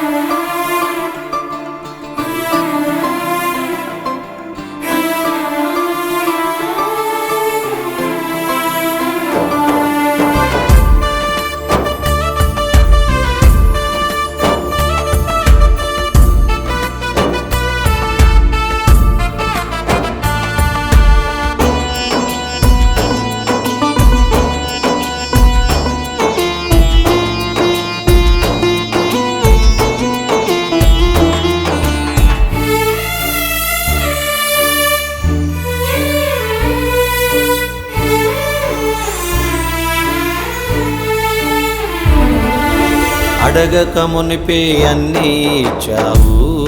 Bye. అడగక మునిపే అన్నీ ఇచ్చావు.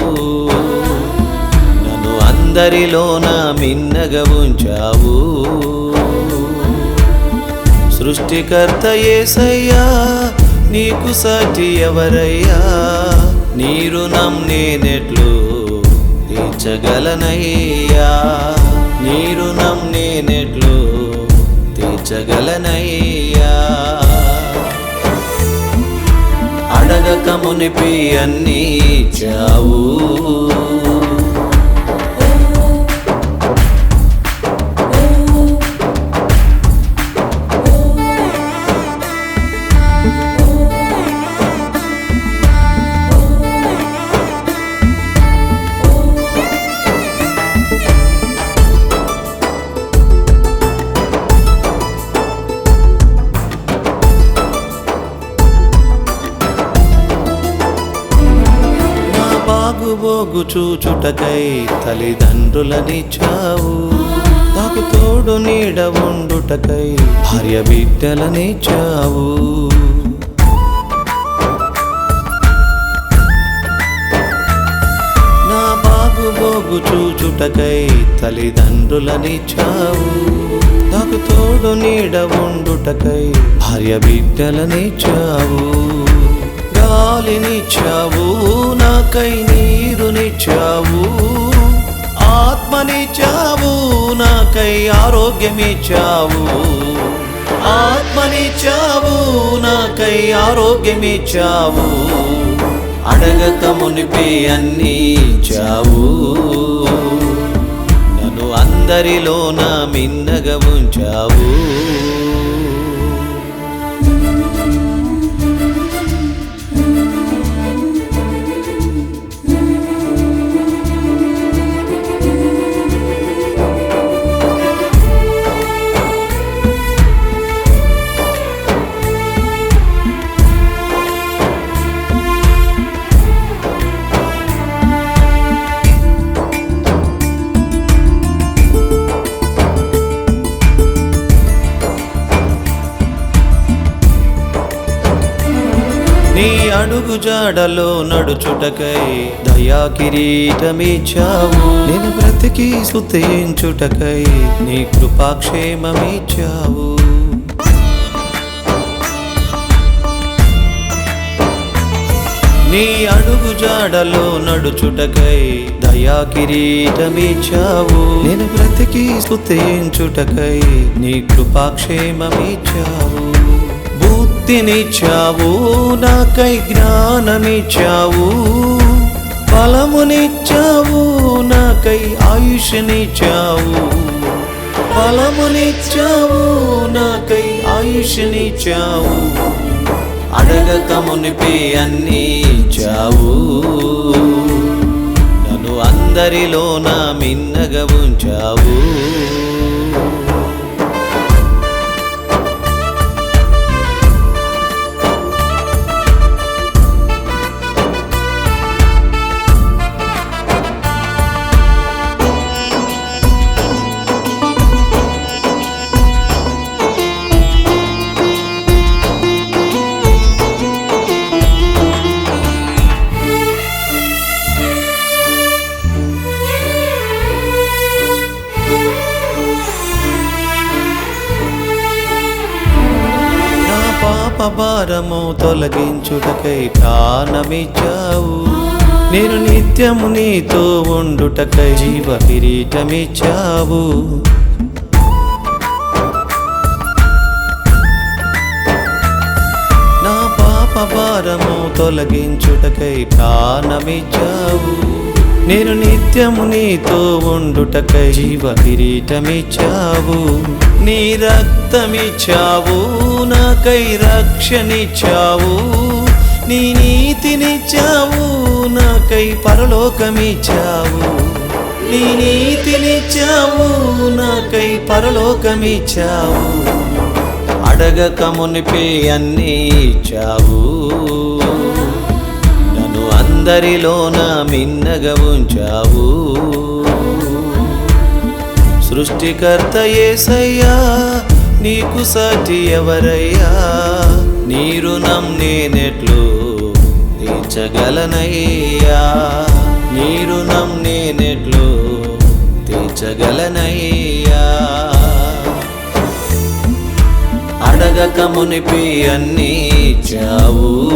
నన్ను అందరిలోన మిన్నగా ఉంచావు. సృష్టికర్త ఏసయ్యా నీకు సాటి ఎవరయ్యా? నీ రుణం నేనెట్లు తీర్చగలనయ్యా. నీ రుణం నేనెట్లు తీర్చగలనయ్యా. అడగక మునిపి అన్నీ చావు. చూచుటకై తల్లిదండ్రులనిచ్చావు నాకు తోడు నీడ ఉండుటకై భార్య బిడ్డలనిచ్చావు నా బాగుబోగు చూచుటకై తల్లిదండ్రులనిచ్చావు నాకు తోడు నీడ ఉండుటకై భార్య బిడ్డలనిచ్చావు గాలినిచ్చావు నాకై నీరునిచ్చావు ఆత్మనిచ్చావు నాకై ఆరోగ్యమిచ్చావు. ఆత్మనిచ్చావు నాకై ఆరోగ్యమిచ్చావు. అడగక మునిపి అన్నీ ఇచ్చావు. నన్ను అందరిలోన మిన్నగా ఉంచావు. నీ అడుగు జాడలో నడుచుటకై దయా కిరీటమిచ్చావు. నేను బ్రతికి సుతించుటకై నీ కృపాక్షేమమిచ్చావు. నీ అడుగు జాడలో నడుచుటకై దయా కిరీటమిచ్చావు. నేను బ్రతికి స్తుతించుటకై నీ కృపాక్షేమమిచ్చావు. ముక్తినిచ్చావు నాకై జ్ఞానమిచ్చావు. ఫలమునిచ్చావు నాకై ఆయుష్నిచ్చావు. ఫలమునిచ్చావు నాకై ఆయుష్నిచ్చావు. అడగక మునిపే అన్నీ ఇచ్చావు. నన్ను అందరిలోన మిన్నగా ఉంచావు పాపభారము తొలగించుటకై ప్రాణమిచ్చావు. నేను నిత్యము నీతో ఉండుటకై జీవ కిరీటమిచ్చావు. నా పాపభారము తొలగించుటకై ప్రాణమిచ్చావు. నేను నిత్యము నీతో ఉండుటకై జీవ కిరీటమిచ్చావు నీ రక్తమిచ్చావు నాకై రక్షణిచ్చావు. నీ నీతినిచ్చావు నాకై పరలోకమిచ్చావు. నీ నీతినిచ్చావు నాకై పరలోకమిచ్చావు. అడగక మునిపే అన్నీ ఇచ్చావు. అందరిలోన మిన్నగా ఉంచావు. సృష్టికర్త ఏసయ్యా నీకు సాటి ఎవరయ్యా? నీ రుణం నేనెట్లు తీర్చగలనయ్యా. నీ రుణం నేనెట్లు తీర్చగలనయ్యా. అడగక మునిపి అన్నీ చావు